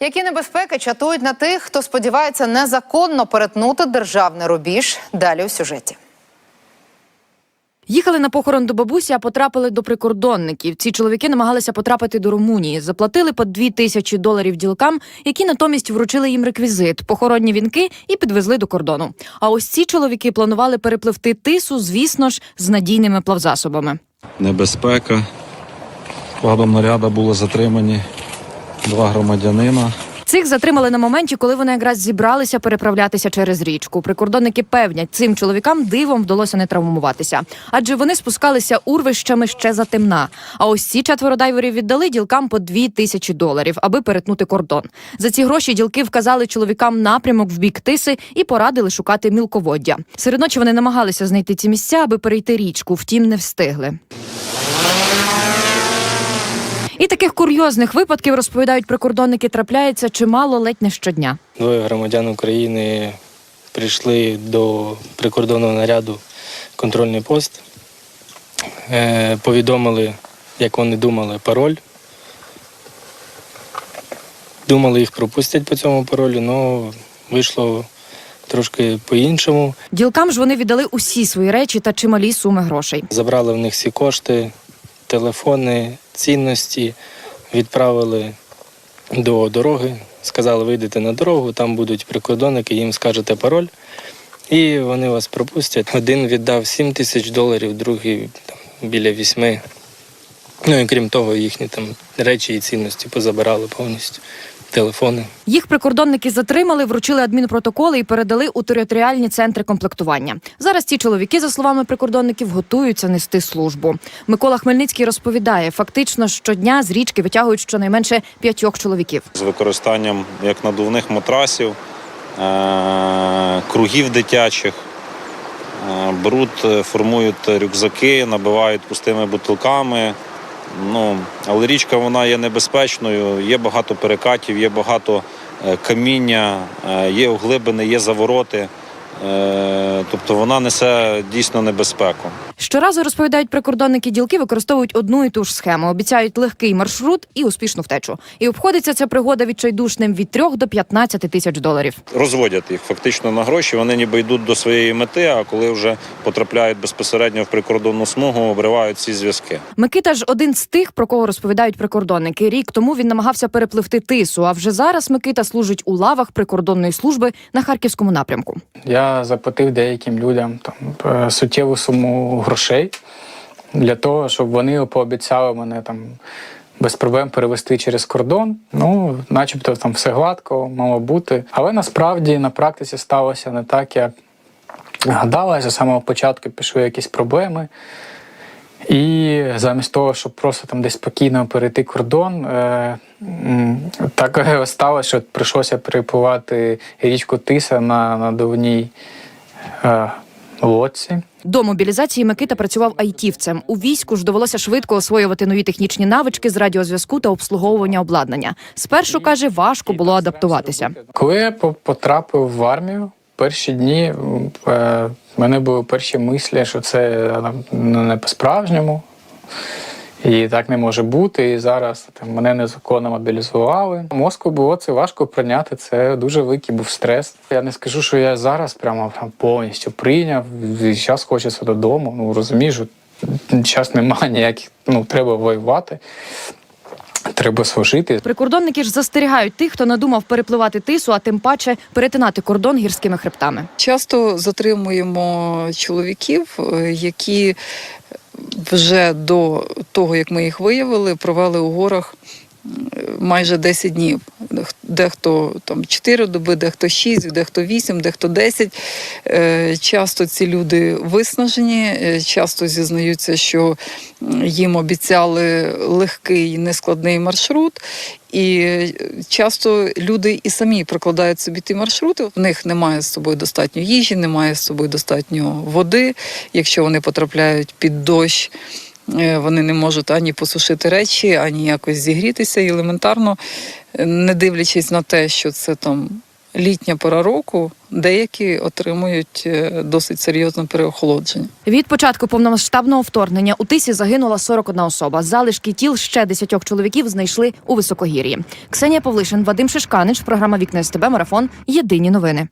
Які небезпеки чатують на тих, хто сподівається незаконно перетнути державний рубіж? Далі у сюжеті. Їхали на похорон до бабусі, а потрапили до прикордонників. Ці чоловіки намагалися потрапити до Румунії. Заплатили по дві тисячі доларів ділкам, які натомість вручили їм реквізит, похоронні вінки і підвезли до кордону. А ось ці чоловіки планували перепливти тису, звісно ж, з надійними плавзасобами. небезпека. Складом наряду були затримані два громадянина. Цих затримали на моменті, коли вони якраз зібралися переправлятися через річку. Прикордонники певнять, цим чоловікам дивом вдалося не травмуватися, адже вони спускалися урвищами ще за темна. А ось ці четверо дайверів віддали ділкам по дві тисячі доларів, аби перетнути кордон. За ці гроші ділки вказали чоловікам напрямок в бік тиси і порадили шукати мілководдя. Серед ночі вони намагалися знайти ці місця, аби перейти річку, втім не встигли. І таких курйозних випадків розповідають прикордонники, трапляється чимало ледь не щодня. Двоє громадян України прийшли до прикордонного наряду контрольний пост, Е, повідомили, як вони думали, пароль. Думали, їх пропустять по цьому паролю, але вийшло трошки по-іншому. Ділкам ж вони віддали усі свої речі та чималі суми грошей. Забрали в них всі кошти, телефони, цінності, відправили до дороги. Сказали, вийдете на дорогу, там будуть прикордонники, їм скажете пароль, і вони вас пропустять. Один віддав 7 тисяч доларів, другий там, біля вісьми. Ну і крім того, їхні там речі і цінності позабирали повністю, телефони. Їх прикордонники затримали, вручили адмінпротоколи і передали у територіальні центри комплектування. Зараз ці чоловіки, за словами прикордонників, готуються нести службу. Микола Хмельницький розповідає, фактично щодня з річки витягують щонайменше п'ятьох чоловіків. з використанням як надувних матрасів, е, кругів дитячих. Е, Беруть, е, формують рюкзаки, набивають пустими бутилками. Ну, але річка вона є небезпечною, є багато перекатів, є багато е, каміння, е, є углибини, є завороти. Е, Тобто вона несе дійсно небезпеку. Щоразу розповідають прикордонники, ділки використовують одну і ту ж схему. Обіцяють легкий маршрут і успішну втечу. І обходиться ця пригода відчайдушним від 3 до 15 тисяч доларів. розводять їх фактично на гроші. Вони ніби йдуть до своєї мети, а коли вже потрапляють безпосередньо в прикордонну смугу, обривають ці зв'язки. Микита ж один з тих, про кого розповідають прикордонники. Рік тому він намагався перепливти тису. А вже зараз Микита служить у лавах прикордонної служби на харківському напрямку. Я заплатив деяким людям там е, суттєву суму грошей для того, щоб вони пообіцяли мене там без проблем перевести через кордон. Ну, начебто там все гладко, мало бути. Але насправді на практиці сталося не так, як гадалося. З самого початку пішли якісь проблеми. І замість того, щоб просто там десь спокійно перейти кордон, е, так сталося, що прийшлося перепливати річку Тиса на надувній е, лодці. До мобілізації Микита працював айтівцем. У війську ж довелося швидко освоювати нові технічні навички з радіозв'язку та обслуговування обладнання. Спершу каже, важко було адаптуватися. Коли я по- потрапив в армію, перші дні е, мене були перші мислі, що це е, ну, не по-справжньому. І так не може бути. І зараз там, мене незаконно мобілізували. Мозку було це важко прийняти. Це дуже великий був стрес. Я не скажу, що я зараз прямо там повністю прийняв. І зараз хочеться додому. Ну розумієш, зараз немає ніяких, ну треба воювати, треба служити. Прикордонники ж застерігають тих, хто надумав перепливати тису, а тим паче перетинати кордон гірськими хребтами. Часто затримуємо чоловіків, е, які вже до того, як ми їх виявили, провели у горах майже 10 днів. Дехто там 4 доби, дехто 6, дехто 8, дехто 10. Е, Часто ці люди виснажені, е, часто зізнаються, що їм обіцяли легкий, нескладний маршрут. І е, часто люди і самі прокладають собі ті маршрути. В них немає з собою достатньо їжі, немає з собою достатньо води. Якщо вони потрапляють під дощ, вони не можуть ані посушити речі, ані якось зігрітися. І елементарно, не дивлячись на те, що це там літня пора року, деякі отримують е, досить серйозне переохолодження. Від початку повномасштабного вторгнення у тисі загинула 41 особа. Залишки тіл ще 10 чоловіків знайшли у високогір'ї. Ксенія Павлишин, Вадим Шишканич, програма Вікна СТБ Марафон. Єдині новини.